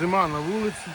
Зима на вулиці.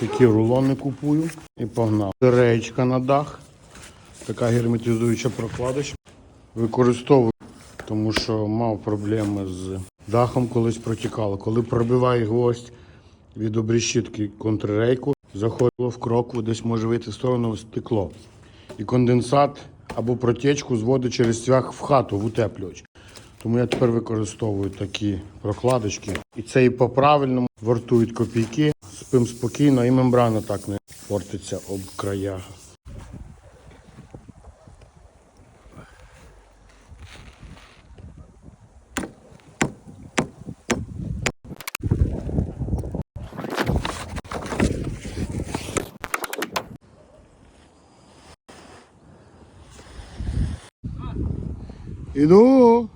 Такі рулони купую і погнав. Реєчка на дах. Така герметизуюча прокладочка. Використовую, тому що мав проблеми з дахом, колись протікало. Коли пробиває гвоздь від обріщитки контррейку, заходило в крокву, десь може вийти в сторону стекло. І конденсат або протічку зводить через цвях в хату, в утеплювач. Тому я тепер використовую такі прокладочки. І це і по-правильному вартують копійки. Спим спокійно і мембрана так не портиться об края. Іду.